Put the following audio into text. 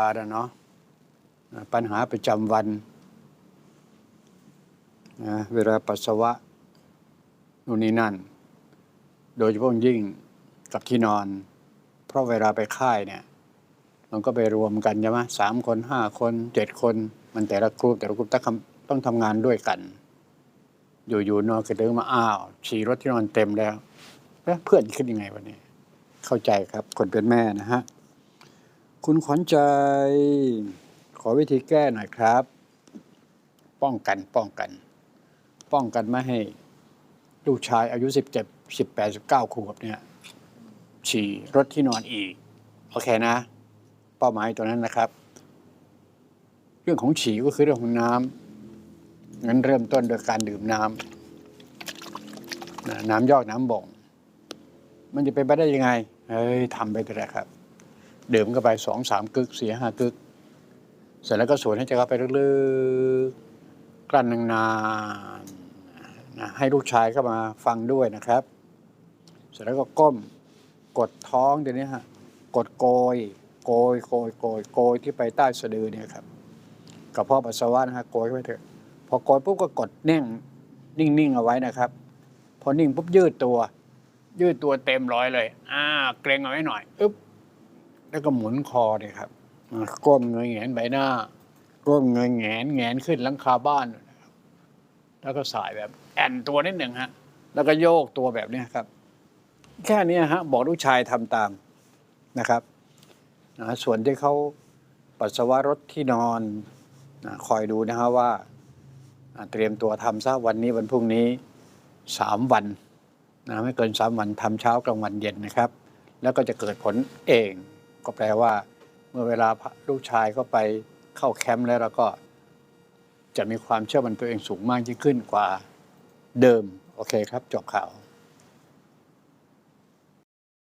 านะเนาะปัญหาประจำวันนะเวลาปัสสาวะนู่นนี่นั่น โดยเฉพาะยิ่งกับที่นอน เพราะเวลาไปค่ายเนี่ยมันก็ไปรวมกันใช่ไหมสามคนห้าคนเจ็ดคน มันแต่ละกลุ่มแต่ละกลุ่มต้องทำต้องทำงานด้วยกัน อยู่ๆนอนกระดึงมาอ้าวฉี่รถที่นอนเต็มแล้วแล้วเพื่อนขึ้นยังไงวันนี้ เข้าใจครับคนเป็นแม่นะฮะ คุณขวัญใจ ขอวิธีแก้หน่อยครับ ป้องกันป้องกัน ป้องกันไม่ให้ ลูกชายอายุสิบเจ็ดสิบแปดสิบเก้าขวบเนี่ย ฉี่รถที่นอนอีก โอเคนะ เป้าหมายตัวนั้นนะครับ เรื่องของฉี่ก็คือเรื่องของน้ำงั้นเริ่มต้นโดยการดื่มน้ำน้ำยอกน้ำบ่ง มันจะเป็นไปได้ยังไง เฮ้ยทำไปเถอะครับ ดื่มเข้าไปสองสามกึกเสียห้ากึก เสร็จแล้วก็สูดให้ใจเข้าไปลึกๆกลั้นนานๆนะให้ลูกชายเข้ามาฟังด้วยนะครับ เสร็จแล้วก็ก้มกดท้องเดี๋ยวนี้ฮะกดโกย โกยโกยโกยโกยที่ไปใต้สะดือเนี่ยครับกระเพาะปัสสาวะนะฮะโกยเข้าไปเถอะพอโกยปุ๊บก็กดนิ่งนิ่งๆเอาไว้นะครับ พอนิ่งปุ๊บยืดตัว ยืดตัวเต็มร้อยเลย อ่า เกรงเอาไว้หน่อยอึ๊บ แล้วก็หมุนคอเนี่ยครับก้มเงยแงนใบหน้า ก้มเงยแงนแงนขึ้นหลังคาบ้าน แล้วก็สายแบบ แอนตัวนิดหนึ่งฮะ แล้วก็โยกตัวแบบนี้ครับ แค่นี้ฮะ บอกลูกชายทำตามนะครับนะส่วนที่เขาปัสสาวะรถที่นอนนะคอยดูนะฮะว่าเตรียมตัวทำซะวันนี้วันพรุ่งนี้สามวันนะไม่เกินสามวันทำเช้ากลางวันเย็นนะครับ แล้วก็จะเกิดผลเอง ก็แปลว่า เมื่อเวลาลูกชายเขาไปเข้าแคมป์แล้วเราก็ จะมีความเชื่อมั่นตัวเองสูงมากยิ่งขึ้นกว่าเดิม โอเคครับจบข่าว